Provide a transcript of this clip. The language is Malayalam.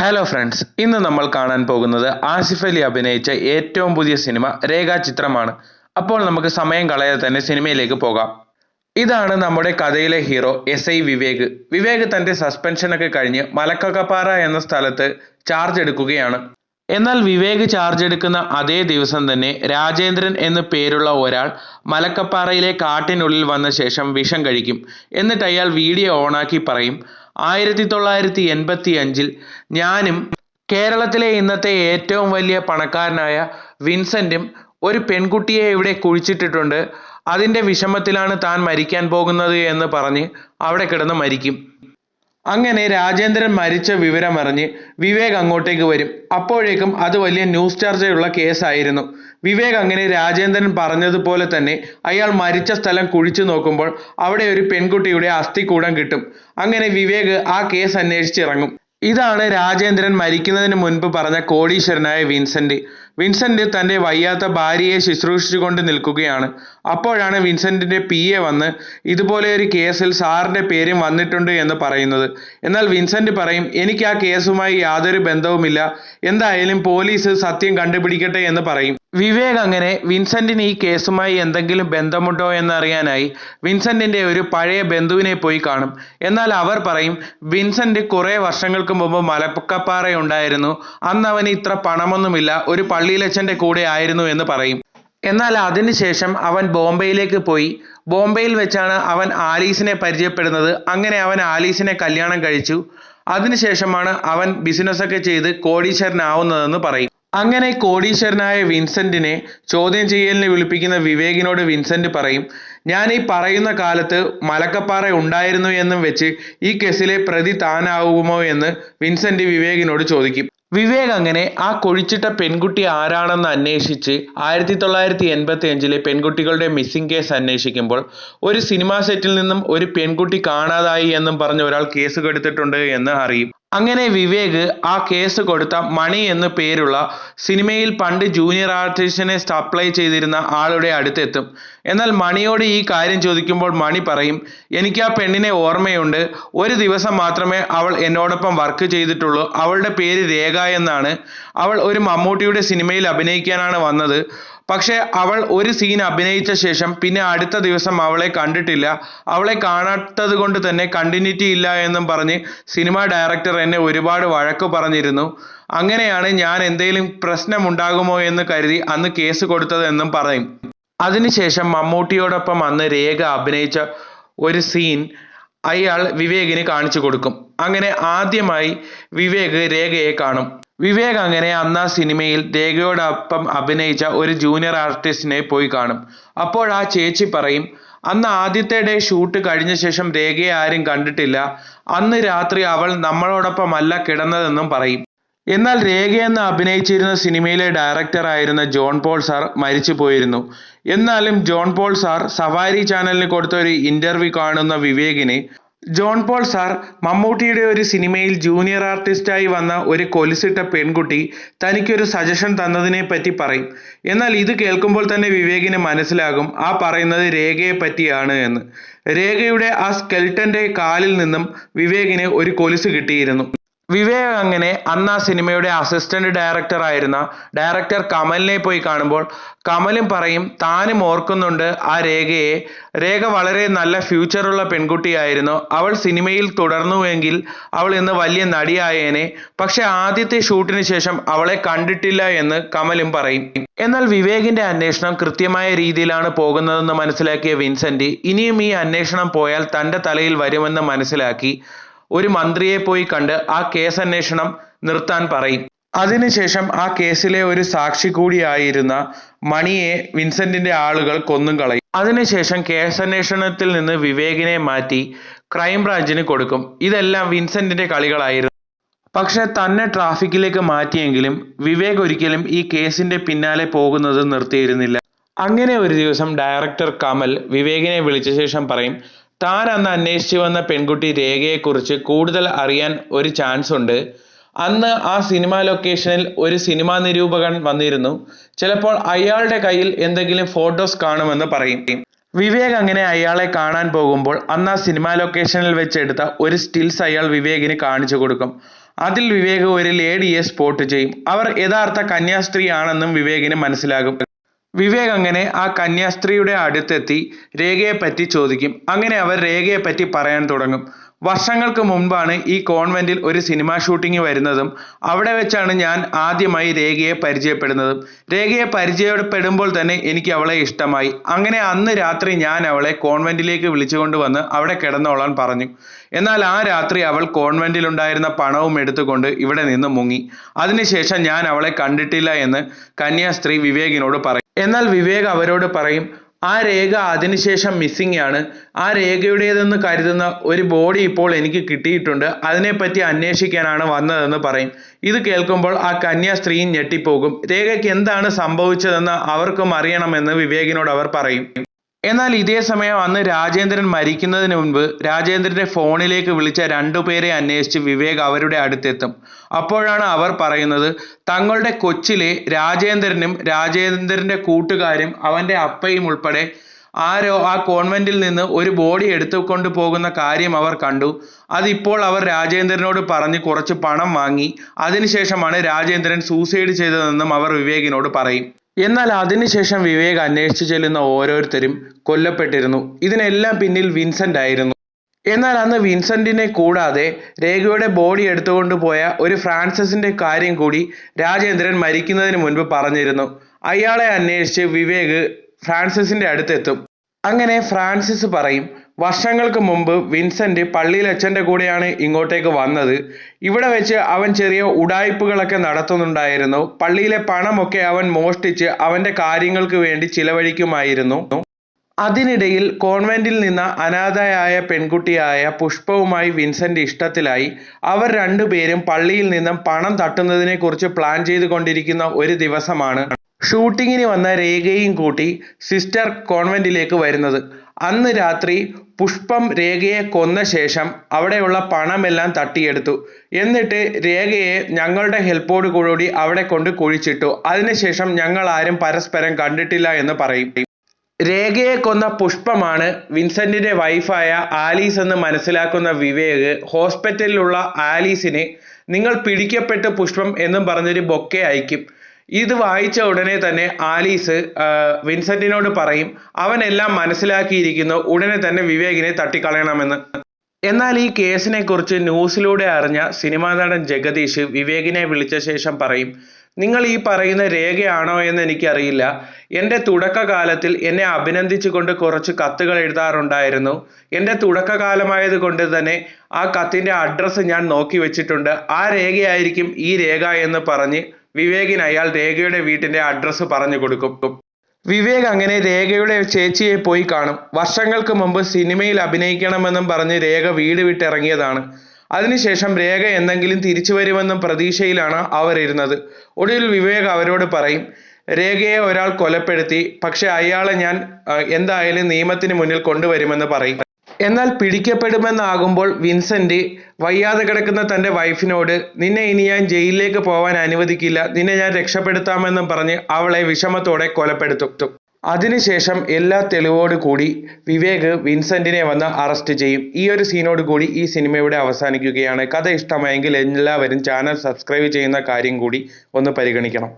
ഹലോ ഫ്രണ്ട്സ് ഇന്ന് നമ്മൾ കാണാൻ പോകുന്നത് ആസിഫ് അലി അഭിനയിച്ച ഏറ്റവും പുതിയ സിനിമ രേഖാചിത്രമാണ്. അപ്പോൾ നമുക്ക് സമയം കളയാതെ തന്നെ സിനിമയിലേക്ക് പോകാം. ഇതാണ് നമ്മുടെ കഥയിലെ hero S I Vivek. Vivek തന്റെ സസ്പെൻഷനൊക്കെ കഴിഞ്ഞ് മലക്കക്കപ്പാറ എന്ന സ്ഥലത്ത് ചാർജ് എടുക്കുകയാണ്. എന്നാൽ വിവേക് ചാർജ് എടുക്കുന്ന അതേ ദിവസം തന്നെ രാജേന്ദ്രൻ എന്ന് പേരുള്ള ഒരാൾ മലക്കപ്പാറയിലെ കാട്ടിനുള്ളിൽ വന്ന ശേഷം വിഷം കഴിക്കും. എന്നിട്ട് അയാൾ വീഡിയോ ഓണാക്കി പറയും ആയിരത്തി തൊള്ളായിരത്തി എൺപത്തി അഞ്ചിൽ ഞാനും കേരളത്തിലെ ഇന്നത്തെ ഏറ്റവും വലിയ പണക്കാരനായ വിൻസെന്റും ഒരു പെൺകുട്ടിയെ ഇവിടെ കുഴിച്ചിട്ടിട്ടുണ്ട്. അതിന്റെ വിഷമത്തിലാണ് താൻ മരിക്കാൻ പോകുന്നത് എന്ന് പറഞ്ഞ് അവിടെ കിടന്ന് മരിക്കും. അങ്ങനെ രാജേന്ദ്രൻ മരിച്ച വിവരമറിഞ്ഞ് വിവേക് അങ്ങോട്ടേക്ക് വരും. അപ്പോഴേക്കും അത് വലിയ ന്യൂസ് ചർച്ചയുള്ള കേസായിരുന്നു. വിവേക് അങ്ങനെ രാജേന്ദ്രൻ പറഞ്ഞതുപോലെ തന്നെ അയാൾ മരിച്ച സ്ഥലം കുഴിച്ചു നോക്കുമ്പോൾ അവിടെ ഒരു പെൺകുട്ടിയുടെ അസ്ഥികൂടം കിട്ടും. അങ്ങനെ വിവേക് ആ കേസ് അന്വേഷിച്ചിറങ്ങും. ഇതാണ് രാജേന്ദ്രൻ മരിക്കുന്നതിന് മുൻപ് പറഞ്ഞ കോടീശ്വരനായ വിൻസെന്റ്. വിൻസെന്റ് തന്റെ വയ്യാത്ത ഭാര്യയെ ശുശ്രൂഷിച്ചുകൊണ്ട് നിൽക്കുകയാണ്. അപ്പോഴാണ് വിൻസെന്റിന്റെ പി എ വന്ന് ഇതുപോലെ ഒരു കേസിൽ സാറിന്റെ പേരും വന്നിട്ടുണ്ട് എന്ന് പറയുന്നത്. എന്നാൽ വിൻസെന്റ് പറയും എനിക്ക് ആ കേസുമായി യാതൊരു ബന്ധവുമില്ല. എന്തായാലും പോലീസ് സത്യം കണ്ടുപിടിക്കട്ടെ എന്ന് പറയും. വിവേക് അങ്ങനെ വിൻസെന്റിന് ഈ കേസുമായി എന്തെങ്കിലും ബന്ധമുണ്ടോ എന്നറിയാനായി വിൻസെന്റിന്റെ ഒരു പഴയ ബന്ധുവിനെ പോയി കാണും. എന്നാൽ അവർ പറയും വിൻസെന്റ് കുറെ വർഷങ്ങൾക്ക് മുമ്പ് മലപ്പക്കപ്പാറ ഉണ്ടായിരുന്നു അന്ന് അവന് ഇത്ര പണമൊന്നുമില്ല. ഒരു പള്ളിയിലച്ഛന്റെ കൂടെ ആയിരുന്നു എന്ന് പറയും. എന്നാൽ അതിനുശേഷം അവൻ ബോംബെയിലേക്ക് പോയി. ബോംബെയിൽ വെച്ചാണ് അവൻ ആലീസിനെ പരിചയപ്പെടുന്നത്. അങ്ങനെ അവൻ ആലീസിനെ കല്യാണം കഴിച്ചു. അതിനുശേഷമാണ് അവൻ ബിസിനസ്സൊക്കെ ചെയ്ത് കോടീശ്വരനാവുന്നതെന്ന് പറയും. അങ്ങനെ കോടീശ്വരനായ വിൻസെന്റിനെ ചോദ്യം ചെയ്യലിന് വിളിപ്പിക്കുന്ന വിവേകിനോട് വിൻസെന്റ് പറയും ഞാൻ ഈ പറയുന്ന കാലത്ത് മലക്കപ്പാറ ഉണ്ടായിരുന്നു എന്നും വെച്ച് ഈ കേസിലെ പ്രതി താനാവുമോ എന്ന് വിൻസെന്റ് വിവേകിനോട് ചോദിക്കും. വിവേക് അങ്ങനെ ആ കൊഴിച്ചിട്ട പെൺകുട്ടി ആരാണെന്ന് അന്വേഷിച്ച് ആയിരത്തി തൊള്ളായിരത്തി എൺപത്തി അഞ്ചിലെ പെൺകുട്ടികളുടെ മിസ്സിംഗ് കേസ് അന്വേഷിക്കുമ്പോൾ ഒരു സിനിമാ സെറ്റിൽ നിന്നും ഒരു പെൺകുട്ടി കാണാതായി എന്നും പറഞ്ഞ് ഒരാൾ കേസ് കൊടുത്തിട്ടുണ്ട് എന്ന് അറിയും. അങ്ങനെ വിവേക് ആ കേസ് കൊടുത്ത മണി എന്നു പേരുള്ള സിനിമയിൽ പണ്ട് ജൂനിയർ ആർട്ടിസ്റ്റിനെ സപ്ലൈ ചെയ്തിരുന്ന ആളുടെ അടുത്തെത്തും. എന്നാൽ മണിയോട് ഈ കാര്യം ചോദിക്കുമ്പോൾ മണി പറയും എനിക്ക് ആ പെണ്ണിനെ ഓർമ്മയുണ്ട്. ഒരു ദിവസം മാത്രമേ അവൾ എന്നോടൊപ്പം വർക്ക് ചെയ്തിട്ടുള്ളൂ. അവളുടെ പേര് രേഖ എന്നാണ്. അവൾ ഒരു മമ്മൂട്ടിയുടെ സിനിമയിൽ അഭിനയിക്കാനാണ് വന്നത്. പക്ഷേ അവൾ ഒരു സീൻ അഭിനയിച്ച ശേഷം പിന്നെ അടുത്ത ദിവസം അവളെ കണ്ടിട്ടില്ല. അവളെ കാണാത്തത് കൊണ്ട് തന്നെ കണ്ടിന്യൂറ്റി ഇല്ല എന്നും പറഞ്ഞ് സിനിമ ഡയറക്ടർ എന്നെ ഒരുപാട് വഴക്ക് പറഞ്ഞിരുന്നു. അങ്ങനെയാണ് ഞാൻ എന്തെങ്കിലും പ്രശ്നമുണ്ടാകുമോ എന്ന് കരുതി അന്ന് കേസ് കൊടുത്തതെന്നും പറയും. അതിനുശേഷം മമ്മൂട്ടിയോടൊപ്പം അന്ന് രേഖ അഭിനയിച്ച ഒരു സീൻ അയാൾ വിവേകിന് കാണിച്ചു കൊടുക്കും. അങ്ങനെ ആദ്യമായി വിവേക് രേഖയെ കാണും. വിവേക് അങ്ങനെ അന്ന് ആ സിനിമയിൽ രേഖയോടൊപ്പം അഭിനയിച്ച ഒരു ജൂനിയർ ആർട്ടിസ്റ്റിനെ പോയി കാണും. അപ്പോൾ ആ ചേച്ചി പറയും അന്ന് ആദ്യത്തെ ഡേ ഷൂട്ട് കഴിഞ്ഞ ശേഷം രേഖയെ ആരും കണ്ടിട്ടില്ല. അന്ന് രാത്രി അവൾ നമ്മളോടൊപ്പം അല്ല കിടന്നതെന്നും പറയും. എന്നാൽ രേഖയെന്ന് അഭിനയിച്ചിരുന്ന സിനിമയിലെ ഡയറക്ടർ ആയിരുന്ന ജോൺ പോൾ സാർ മരിച്ചു പോയിരുന്നു. എന്നാലും ജോൺ പോൾ സാർ സവാരി ചാനലിന് കൊടുത്ത ഒരു ഇന്റർവ്യൂ കാണുന്ന വിവേകിന് ജോൺ പോൾ സാർ മമ്മൂട്ടിയുടെ ഒരു സിനിമയിൽ ജൂനിയർ ആർട്ടിസ്റ്റായി വന്ന ഒരു കൊലുസിട്ട പെൺകുട്ടി തനിക്കൊരു സജഷൻ തന്നതിനെ പറ്റി പറയും. എന്നാൽ ഇത് കേൾക്കുമ്പോൾ തന്നെ വിവേകിന് മനസ്സിലാകും ആ പറയുന്നത് രേഖയെ പറ്റിയാണ് എന്ന്. രേഖയുടെ ആ സ്കെൽട്ടന്റെ കാലിൽ നിന്നും വിവേകിന് ഒരു കൊലുസ് കിട്ടിയിരുന്നു. വിവേക് അങ്ങനെ അന്ന് ആ സിനിമയുടെ അസിസ്റ്റന്റ് ഡയറക്ടർ ആയിരുന്ന ഡയറക്ടർ കമലിനെ പോയി കാണുമ്പോൾ കമലും പറയും താനും ഓർക്കുന്നുണ്ട് ആ രേഖയെ. രേഖ വളരെ നല്ല ഫ്യൂച്ചറുള്ള പെൺകുട്ടിയായിരുന്നു. അവൾ സിനിമയിൽ തുടർന്നുവെങ്കിൽ അവൾ ഇന്ന് വലിയ നടിയായേനെ. പക്ഷെ ആദ്യത്തെ ഷൂട്ടിന് ശേഷം അവളെ കണ്ടിട്ടില്ല എന്ന് കമലും പറയും. എന്നാൽ വിവേകിന്റെ അന്വേഷണം കൃത്യമായ രീതിയിലാണ് പോകുന്നതെന്ന് മനസ്സിലാക്കിയ വിൻസെന്റ് ഇനിയും ഈ അന്വേഷണം പോയാൽ തന്റെ തലയിൽ വരുമെന്ന് മനസ്സിലാക്കി. ഒരു മന്ത്രിയെ പോയി കണ്ട് ആ കേസ് അന്വേഷണം നിർത്താൻ പറയും. അതിനുശേഷം ആ കേസിലെ ഒരു സാക്ഷി കൂടിയായിരുന്ന മണിയെ വിൻസെന്റിന്റെ ആളുകൾ കൊന്നും കളയും. അതിനുശേഷം കേസന്വേഷണത്തിൽ നിന്ന് വിവേകിനെ മാറ്റി ക്രൈംബ്രാഞ്ചിന് കൊടുക്കും. ഇതെല്ലാം വിൻസെന്റിന്റെ കളികളായിരുന്നു. പക്ഷെ തന്നെ ട്രാഫിക്കിലേക്ക് മാറ്റിയെങ്കിലും വിവേക് ഒരിക്കലും ഈ കേസിന്റെ പിന്നാലെ പോകുന്നത് നിർത്തിയിരുന്നില്ല. അങ്ങനെ ഒരു ദിവസം ഡയറക്ടർ കമൽ വിവേകിനെ വിളിച്ച ശേഷം പറയും താൻ അന്ന് അന്വേഷിച്ചു വന്ന പെൺകുട്ടി രേഖയെക്കുറിച്ച് കൂടുതൽ അറിയാൻ ഒരു ചാൻസ് ഉണ്ട്. അന്ന് ആ സിനിമ ലൊക്കേഷനിൽ ഒരു സിനിമാ നിരൂപകൻ വന്നിരുന്നു. ചിലപ്പോൾ അയാളുടെ കയ്യിൽ എന്തെങ്കിലും ഫോട്ടോസ് കാണുമെന്ന് പറയും. വിവേക് അങ്ങനെ അയാളെ കാണാൻ പോകുമ്പോൾ അന്ന് ആ സിനിമാ ലൊക്കേഷനിൽ വെച്ചെടുത്ത ഒരു സ്റ്റിൽസ് അയാൾ വിവേകിന് കാണിച്ചു കൊടുക്കും. അതിൽ വിവേക് ഒരു ലേഡിയെ സ്പോട്ട് ചെയ്യും. അവർ യഥാർത്ഥ കന്യാസ്ത്രീയാണെന്നും വിവേകിന് മനസ്സിലാകും. വിവേക് അങ്ങനെ ആ കന്യാസ്ത്രീയുടെ അടുത്തെത്തി രേഖയെപ്പറ്റി ചോദിക്കും. അങ്ങനെ അവർ രേഖയെപ്പറ്റി പറയാൻ തുടങ്ങും. വർഷങ്ങൾക്ക് മുൻപാണ് ഈ കോൺവെന്റിൽ ഒരു സിനിമ ഷൂട്ടിംഗ് വരുന്നതും അവിടെ വെച്ചാണ് ഞാൻ ആദ്യമായി രേഖയെ പരിചയപ്പെടുന്നതും. രേഖയെ പരിചയപ്പെടുമ്പോൾ തന്നെ എനിക്ക് അവളെ ഇഷ്ടമായി. അങ്ങനെ അന്ന് രാത്രി ഞാൻ അവളെ കോൺവെന്റിലേക്ക് വിളിച്ചുകൊണ്ട് വന്ന് അവിടെ കിടന്നോളാൻ പറഞ്ഞു. എന്നാൽ ആ രാത്രി അവൾ കോൺവെന്റിൽ ഉണ്ടായിരുന്ന പണവും എടുത്തുകൊണ്ട് ഇവിടെ നിന്ന് മുങ്ങി. അതിനുശേഷം ഞാൻ അവളെ കണ്ടിട്ടില്ല എന്ന് കന്യാസ്ത്രീ വിവേകിനോട് പറയും എന്നാൽ വിവേക് അവരോട് പറയും ആ രേഖ അതിനുശേഷം മിസ്സിംഗ് ആണ്. ആ രേഖയുടേതെന്ന് കരുതുന്ന ഒരു ബോഡി ഇപ്പോൾ എനിക്ക് കിട്ടിയിട്ടുണ്ട്. അതിനെപ്പറ്റി അന്വേഷിക്കാനാണ് വന്നതെന്ന് പറയും. ഇത് കേൾക്കുമ്പോൾ ആ കന്യാ സ്ത്രീ ഞെട്ടിപ്പോകും. രേഖയ്ക്ക് എന്താണ് സംഭവിച്ചതെന്ന് അവർക്കും അറിയണമെന്ന് വിവേകിനോട് അവർ പറയും. എന്നാൽ ഇതേ സമയം അന്ന് രാജേന്ദ്രൻ മരിക്കുന്നതിന് മുൻപ് രാജേന്ദ്രന്റെ ഫോണിലേക്ക് വിളിച്ച രണ്ടുപേരെ അന്വേഷിച്ച് വിവേക് അവരുടെ അടുത്തെത്തും. അപ്പോഴാണ് അവർ പറയുന്നത് തങ്ങളുടെ കൊച്ചിലെ രാജേന്ദ്രനും രാജേന്ദ്രന്റെ കൂട്ടുകാരും അവന്റെ അപ്പയും ഉൾപ്പെടെ ആരോ ആ കോൺവെന്റിൽ നിന്ന് ഒരു ബോഡി എടുത്തുകൊണ്ട് പോകുന്ന കാര്യം അവർ കണ്ടു. അതിപ്പോൾ അവർ രാജേന്ദ്രനോട് പറഞ്ഞ് കുറച്ച് പണം വാങ്ങി. അതിനുശേഷമാണ് രാജേന്ദ്രൻ സൂസൈഡ് ചെയ്തതെന്നും അവർ വിവേകിനോട് പറയും. എന്നാൽ അതിനുശേഷം വിവേക് അന്വേഷിച്ചു ചെല്ലുന്ന ഓരോരുത്തരും കൊല്ലപ്പെട്ടിരുന്നു. ഇതിനെല്ലാം പിന്നിൽ വിൻസെന്റ് ആയിരുന്നു. എന്നാൽ അന്ന് വിൻസെന്റിനെ കൂടാതെ രേഖയുടെ ബോഡി എടുത്തുകൊണ്ട് പോയ ഒരു ഫ്രാൻസിസിന്റെ കാര്യം കൂടി രാജേന്ദ്രൻ മരിക്കുന്നതിന് മുൻപ് പറഞ്ഞിരുന്നു. അയാളെ അന്വേഷിച്ച് വിവേക് ഫ്രാൻസിസിന്റെ അടുത്തെത്തും. അങ്ങനെ ഫ്രാൻസിസ് പറയും വർഷങ്ങൾക്ക് മുമ്പ് വിൻസെന്റ് പള്ളിയിൽ അച്ഛന്റെ കൂടെയാണ് ഇങ്ങോട്ടേക്ക് വന്നത്. ഇവിടെ വെച്ച് അവൻ ചെറിയ ഉടായ്പകളൊക്കെ നടത്തുന്നുണ്ടായിരുന്നു. പള്ളിയിലെ പണമൊക്കെ അവൻ മോഷ്ടിച്ച് അവന്റെ കാര്യങ്ങൾക്ക് വേണ്ടി ചിലവഴിക്കുമായിരുന്നു. അതിനിടയിൽ കോൺവെന്റിൽ നിന്ന് അനാഥയായ പെൺകുട്ടിയായ പുഷ്പവുമായി വിൻസെന്റ് ഇഷ്ടത്തിലായി. അവർ രണ്ടുപേരും പള്ളിയിൽ നിന്നും പണം തട്ടുന്നതിനെ കുറിച്ച് പ്ലാൻ ചെയ്തുകൊണ്ടിരിക്കുന്ന ഒരു ദിവസമാണ്. ഷൂട്ടിങ്ങിന് വന്ന രേഖയും കൂട്ടി സിസ്റ്റർ കോൺവെന്റിലേക്ക് വരുന്നത്. അന്ന് രാത്രി പുഷ്പം രേഖയെ കൊന്ന ശേഷം അവിടെയുള്ള പണമെല്ലാം തട്ടിയെടുത്തു. എന്നിട്ട് രേഖയെ ഞങ്ങളുടെ ഹെൽപ്പോട് കൂടി അവിടെ കൊണ്ട് കുഴിച്ചിട്ടു. അതിനുശേഷം ഞങ്ങൾ ആരും പരസ്പരം കണ്ടിട്ടില്ല എന്ന് പറയും. രേഖയെ കൊന്ന പുഷ്പമാണ് വിൻസെന്റിന്റെ വൈഫായ ആലീസ് എന്ന് മനസ്സിലാക്കുന്ന വിവേക് ഹോസ്പിറ്റലിലുള്ള ആലീസിനെ നിങ്ങൾ പിടിക്കപ്പെട്ട് പുഷ്പം എന്നും പറഞ്ഞൊരു ബൊക്കെ അയക്കും. ഇത് വായിച്ച ഉടനെ തന്നെ ആലീസ് വിൻസെന്റിനോട് പറയും അവൻ എല്ലാം മനസ്സിലാക്കിയിരിക്കുന്നു. ഉടനെ തന്നെ വിവേകിനെ തട്ടിക്കളയണമെന്ന്. എന്നാൽ ഈ കേസിനെ കുറിച്ച് ന്യൂസിലൂടെ അറിഞ്ഞ സിനിമാ നടൻ ജഗദീഷ് വിവേകിനെ വിളിച്ച ശേഷം പറയും നിങ്ങൾ ഈ പറയുന്ന രേഖയാണോ എന്ന് എനിക്കറിയില്ല. എന്റെ തുടക്കകാലത്തിൽ എന്നെ അഭിനന്ദിച്ചുകൊണ്ട് കുറച്ച് കത്തുകൾ എഴുതാറുണ്ടായിരുന്നു. എന്റെ തുടക്കകാലമായത് കൊണ്ട് തന്നെ ആ കത്തിന്റെ അഡ്രസ്സ് ഞാൻ നോക്കി വെച്ചിട്ടുണ്ട്. ആ രേഖയായിരിക്കും ഈ രേഖ എന്ന് പറഞ്ഞ് വിവേകിന് അയാൾ രേഖയുടെ വീട്ടിന്റെ അഡ്രസ്സ് പറഞ്ഞു കൊടുക്കും. വിവേക് അങ്ങനെ രേഖയുടെ ചേച്ചിയെ പോയി കാണും. വർഷങ്ങൾക്ക് മുമ്പ് സിനിമയിൽ അഭിനയിക്കണമെന്നും പറഞ്ഞ് രേഖ വീട് വിട്ടിറങ്ങിയതാണ്. അതിനുശേഷം രേഖ എന്തെങ്കിലും തിരിച്ചു വരുമെന്നും പ്രതീക്ഷയിലാണ് അവർ ഇരുന്നത് ഒടുവിൽ വിവേക് അവരോട് പറയും രേഖയെ ഒരാൾ കൊലപ്പെടുത്തി പക്ഷെ അയാളെ ഞാൻ എന്തായാലും നിയമത്തിന് മുന്നിൽ കൊണ്ടുവരുമെന്ന് പറയും. എന്നാൽ പിടിക്കപ്പെടുമെന്നാകുമ്പോൾ വിൻസെന്റ് വയ്യാതെ കിടക്കുന്ന തന്റെ വൈഫിനോട് നിന്നെ ഇനി ഞാൻ ജയിലിലേക്ക് പോവാൻ അനുവദിക്കില്ല. നിന്നെ ഞാൻ രക്ഷപ്പെടുത്താമെന്നും പറഞ്ഞ് അവളെ വിഷമത്തോടെ കൊലപ്പെടുത്തും. അതിനുശേഷം എല്ലാ തെളിവോട് കൂടി വിവേക് വിൻസെന്റിനെ വന്ന് അറസ്റ്റ് ചെയ്യും. ഈ ഒരു സീനോട് കൂടി ഈ സിനിമ ഇവിടെ അവസാനിക്കുകയാണ്. കഥ ഇഷ്ടമായെങ്കിൽ എല്ലാവരും ചാനൽ സബ്സ്ക്രൈബ് ചെയ്യുന്ന കാര്യം കൂടി ഒന്ന് പരിഗണിക്കണം.